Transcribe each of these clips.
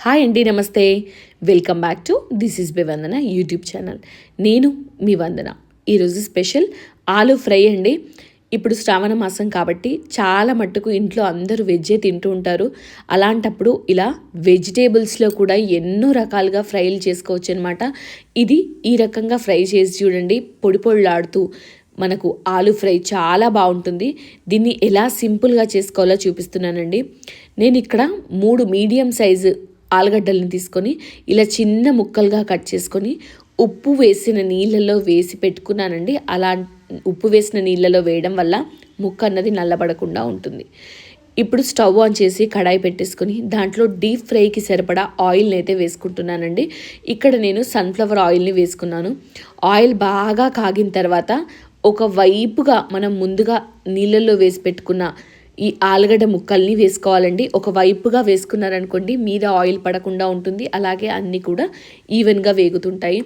Hi అండి నమస్తే. Welcome back to this is B Vandana YouTube channel నేను మీ వందన. ఈరోజు స్పెషల్ ఆలు ఫ్రై అండి. ఇప్పుడు శ్రావణ మాసం కాబట్టి చాలా మట్టుకు ఇంట్లో అందరూ వెజ్జే తింటూ ఉంటారు. అలాంటప్పుడు ఇలా వెజిటేబుల్స్లో కూడా ఎన్నో రకాలుగా ఫ్రైలు చేసుకోవచ్చు అనమాట ఇది ఈ రకంగా ఫ్రై చేసి చూడండి పొడి పొడిలాడుతూ మనకు ఆలు ఫ్రై చాలా బాగుంటుంది. దీన్ని ఎలా సింపుల్గా చేసుకోవాలో చూపిస్తున్నానండి. నేను ఇక్కడ మూడు మీడియం సైజు ఆలుగడ్డలను తీసుకొని ఇలా చిన్న ముక్కలుగా కట్ చేసుకొని ఉప్పు వేసిన నీళ్ళలో వేసి పెట్టుకున్నానండి. అలా ఉప్పు వేసిన నీళ్ళలో వేయడం వల్ల ముక్క అన్నది నల్లబడకుండా ఉంటుంది. ఇప్పుడు స్టవ్ ఆన్ చేసి కడాయి పెట్టేసుకొని దాంట్లో డీప్ ఫ్రైకి సరిపడా ఆయిల్ని అయితే వేసుకుంటున్నానండి. ఇక్కడ నేను సన్ఫ్లవర్ ఆయిల్ని వేసుకున్నాను. ఆయిల్ బాగా కాగిన తర్వాత ఒక వైపుగా మనం ముందుగా నీళ్ళల్లో వేసి పెట్టుకున్న ఈ ఆలుగడ్డ ముక్కల్ని వేసుకోవాలండి. ఒక వైపుగా వేసుకున్నారనుకోండి మీద ఆయిల్ పడకుండా ఉంటుంది. అలాగే అన్నీ కూడా ఈవెన్గా వేగుతుంటాయి.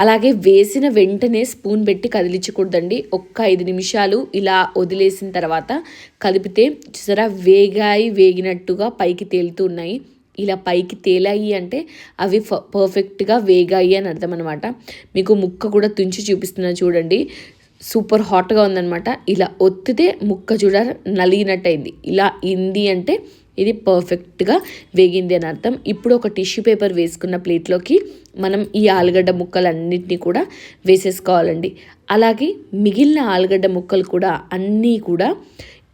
అలాగే వేసిన వెంటనే స్పూన్ పెట్టి కదిలించకూడదండి. ఒక్క ఐదు నిమిషాలు ఇలా వదిలేసిన తర్వాత కలిపితే చూసారా వేగాయి వేగినట్టుగా పైకి తేలుతూ ఉన్నాయి. ఇలా పైకి తేలాయి అంటే అవి పర్ఫెక్ట్గా వేగాయి అని అర్థం అనమాట మీకు ముక్క కూడా తుంచి చూపిస్తున్నా చూడండి. సూపర్ హాట్గా ఉందనమాట ఇలా ఒత్తితే ముక్క చూడ నలిగినట్టయింది. ఇలా ఇంది అంటే ఇది పర్ఫెక్ట్గా వేగింది అని అర్థం. ఇప్పుడు ఒక టిష్యూ పేపర్ వేసుకున్న ప్లేట్లోకి మనం ఈ ఆలుగడ్డ ముక్కలన్నింటినీ కూడా వేసేసుకోవాలండి. అలాగే మిగిలిన ఆలుగడ్డ ముక్కలు కూడా అన్నీ కూడా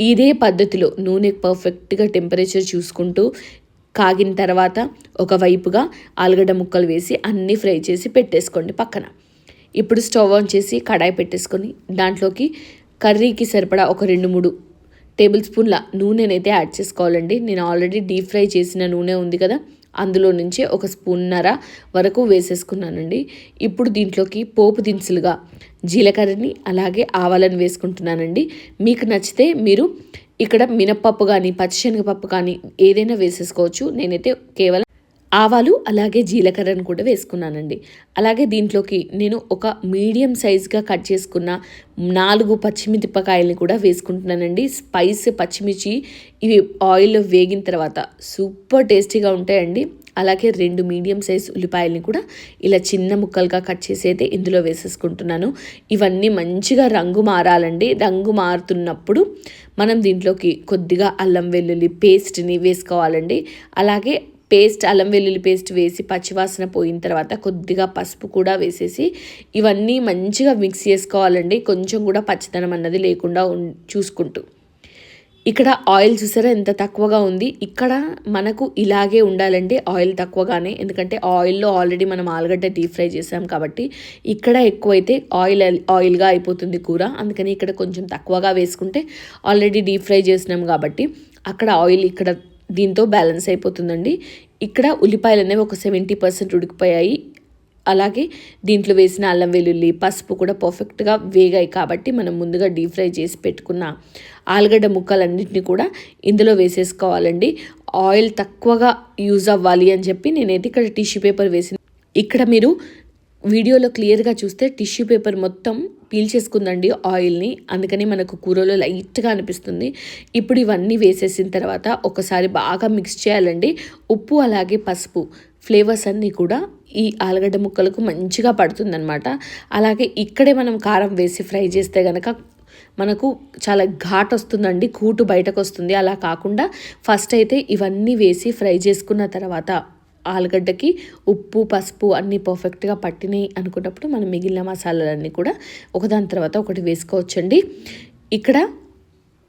ఇదే పద్ధతిలో నూనె పర్ఫెక్ట్గా టెంపరేచర్ చూసుకుంటూ కాగిన తర్వాత ఒకవైపుగా ఆలుగడ్డ ముక్కలు వేసి అన్నీ ఫ్రై చేసి పెట్టేసుకోండి పక్కన. ఇప్పుడు స్టవ్ ఆన్ చేసి కడాయి పెట్టేసుకొని దాంట్లోకి కర్రీకి సరిపడా ఒక రెండు మూడు టేబుల్ స్పూన్ల నూనెనైతే యాడ్ చేసుకోవాలండి. నేను ఆల్రెడీ డీప్ ఫ్రై చేసిన నూనె ఉంది కదా అందులో నుంచి ఒక స్పూన్నర వరకు వేసేసుకున్నానండి. ఇప్పుడు దీంట్లోకి పోపు దినుసులుగా జీలకర్రని అలాగే ఆవాలను వేసుకుంటున్నానండి. మీకు నచ్చితే మీరు ఇక్కడ మినప్పప్పు కానీ పచ్చిశనగపప్పు కానీ ఏదైనా వేసేసుకోవచ్చు. నేనైతే కేవలం ఆవాలు అలాగే జీలకర్రను కూడా వేసుకున్నానండి. అలాగే దీంట్లోకి నేను ఒక మీడియం సైజ్గా కట్ చేసుకున్న నాలుగు పచ్చిమిరపకాయలని కూడా వేసుకుంటున్నానండి. స్పైస్ పచ్చిమిర్చి ఇవి ఆయిల్లో వేగిన తర్వాత సూపర్ టేస్టీగా ఉంటాయండి. అలాగే రెండు మీడియం సైజ్ ఉల్లిపాయలని కూడా ఇలా చిన్న ముక్కలుగా కట్ చేసి అయితే ఇందులో వేసేసుకుంటున్నాను. ఇవన్నీ మంచిగా రంగు మారాలండి. రంగు మారుతున్నప్పుడు మనం దీంట్లోకి కొద్దిగా అల్లం వెల్లుల్లి పేస్ట్ని వేసుకోవాలండి. అలాగే పేస్ట్ అల్లం వెల్లుల్లి పేస్ట్ వేసి పచ్చివాసన పోయిన తర్వాత కొద్దిగా పసుపు కూడా వేసేసి ఇవన్నీ మంచిగా మిక్స్ చేసుకోవాలండి. కొంచెం కూడా పచ్చదనం అన్నది లేకుండా చూసుకుంటూ. ఇక్కడ ఆయిల్ చూసారా ఎంత తక్కువగా ఉంది? ఇక్కడ మనకు ఇలాగే ఉండాలండి ఆయిల్ తక్కువగానే. ఎందుకంటే ఆయిల్లో ఆల్రెడీ మనం ఆలుగడ్డ డీప్ ఫ్రై చేసాం కాబట్టి ఇక్కడ ఎక్కువైతే ఆయిల్ ఆయిల్గా అయిపోతుంది కూర. అందుకని ఇక్కడ కొంచెం తక్కువగా వేసుకుంటే ఆల్రెడీ డీప్ ఫ్రై చేసినాం కాబట్టి అక్కడ ఆయిల్ ఇక్కడ దీంతో బ్యాలెన్స్ అయిపోతుందండి. ఇక్కడ ఉల్లిపాయలు అనేవి ఒక సెవెంటీ పర్సెంట్ ఉడికిపోయాయి. అలాగే దీంట్లో వేసిన అల్లం వెల్లుల్లి పసుపు కూడా పర్ఫెక్ట్గా వేగాయి కాబట్టి మనం ముందుగా డీప్ ఫ్రై చేసి పెట్టుకున్న ఆలుగడ్డ ముక్కలన్నింటినీ కూడా ఇందులో వేసేసుకోవాలండి. ఆయిల్ తక్కువగా యూజ్ అవ్వాలి అని చెప్పి నేనైతే ఇక్కడ టిష్యూ పేపర్ వేసింది ఇక్కడ మీరు వీడియోలో క్లియర్గా చూస్తే టిష్యూ పేపర్ మొత్తం పీల్చేసుకుందండి ఆయిల్ని. అందుకని మనకు కూరలో లైట్గా అనిపిస్తుంది. ఇప్పుడు ఇవన్నీ వేసేసిన తర్వాత ఒకసారి బాగా మిక్స్ చేయాలండి. ఉప్పు అలాగే పసుపు ఫ్లేవర్స్ అన్నీ కూడా ఈ ఆలుగడ్డ ముక్కలకు మంచిగా పడుతుందనమాట అలాగే ఇక్కడే మనం కారం వేసి ఫ్రై చేస్తే కనుక మనకు చాలా ఘాట్ వస్తుందండి కూటు బయటకు వస్తుంది అలా కాకుండా ఫస్ట్ అయితే ఇవన్నీ వేసి ఫ్రై చేసుకున్న తర్వాత ఆలుగడ్డకి ఉప్పు పసుపు అన్నీ పర్ఫెక్ట్గా పట్టినాయి అనుకున్నప్పుడు మనం మిగిలిన మసాలాలన్నీ కూడా ఒకదాని తర్వాత ఒకటి వేసుకోవచ్చండి. ఇక్కడ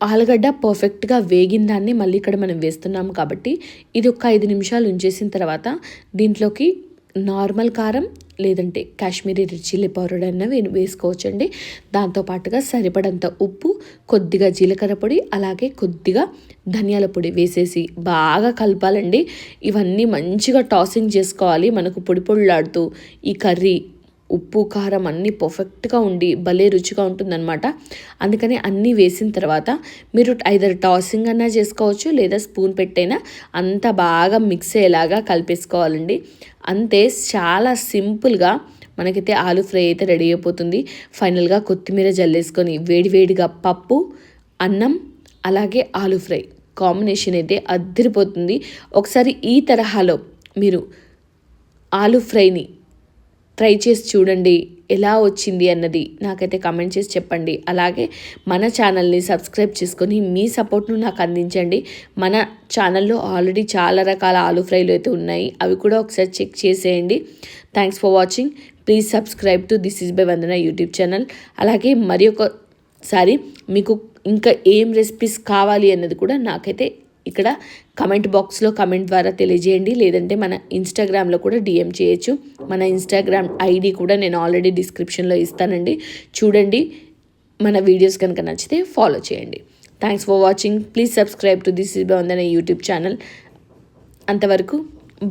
ఆలుగడ్డ పర్ఫెక్ట్గా వేగిన దాన్ని మళ్ళీ ఇక్కడ మనం వేస్తున్నాము కాబట్టి ఇది ఒక ఐదు నిమిషాలు ఉంచేసిన తర్వాత దీంట్లోకి నార్మల్ కారం లేదంటే కాశ్మీరీ రెడ్ చిల్లీ పౌడర్ అన్న వేసుకోవచ్చండి దాంతోపాటుగా సరిపడంత ఉప్పు కొద్దిగా జీలకర్ర పొడి అలాగే కొద్దిగా ధనియాల పొడి వేసేసి బాగా కలపాలండి. ఇవన్నీ మంచిగా టాసింగ్ చేసుకోవాలి. మనకు పొడి పొడిలాడుతూ ఈ కర్రీ ఉప్పు కారం అన్నీ పర్ఫెక్ట్గా ఉండి భలే రుచిగా ఉంటుందన్నమాట. అందుకని అన్నీ వేసిన తర్వాత మీరు ఐదర్ టాసింగ్ అన్నా చేసుకోవచ్చు లేదా స్పూన్ పెట్టైనా అంత బాగా మిక్స్ అయ్యేలాగా కలిపేసుకోవాలండి. అంతే చాలా సింపుల్గా మనకైతే ఆలు ఫ్రై అయితే రెడీ అయిపోతుంది. ఫైనల్గా కొత్తిమీర జల్లేసుకొని వేడివేడిగా పప్పు అన్నం అలాగే ఆలు ఫ్రై కాంబినేషన్ అయితే అద్దరిపోతుంది ఒకసారి ఈ తరహాలో మీరు ఆలు ఫ్రైని ట్రై చేసి చూడండి ఎలా వచ్చింది అన్నది నాకైతే కమెంట్ చేసి చెప్పండి. అలాగే మన ఛానల్ని సబ్స్క్రైబ్ చేసుకొని మీ సపోర్ట్ను నాకు అందించండి. మన ఛానల్లో ఆల్రెడీ చాలా రకాల ఆలు ఫ్రైలు అయితే ఉన్నాయి. అవి కూడా ఒకసారి చెక్ చేసేయండి. Thanks for watching please subscribe to this is by Vandana YouTube channel అలాగే మరి ఒకసారి మీకు ఇంకా ఏం రెసిపీస్ కావాలి అన్నది కూడా నాకైతే ఇక్కడ కమెంట్ బాక్స్లో కమెంట్ ద్వారా తెలియజేయండి. లేదంటే మన ఇన్స్టాగ్రామ్లో కూడా డిఎం చేయొచ్చు. మన ఇన్స్టాగ్రామ్ ఐడి కూడా నేను ఆల్రెడీ డిస్క్రిప్షన్లో ఇస్తానండి. చూడండి మన వీడియోస్ కనుక నచ్చితే ఫాలో చేయండి. Thanks for watching please subscribe to this is బాగుందనే YouTube channel అంతవరకు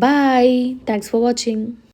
బాయ్ థ్యాంక్స్ ఫర్ వాచింగ్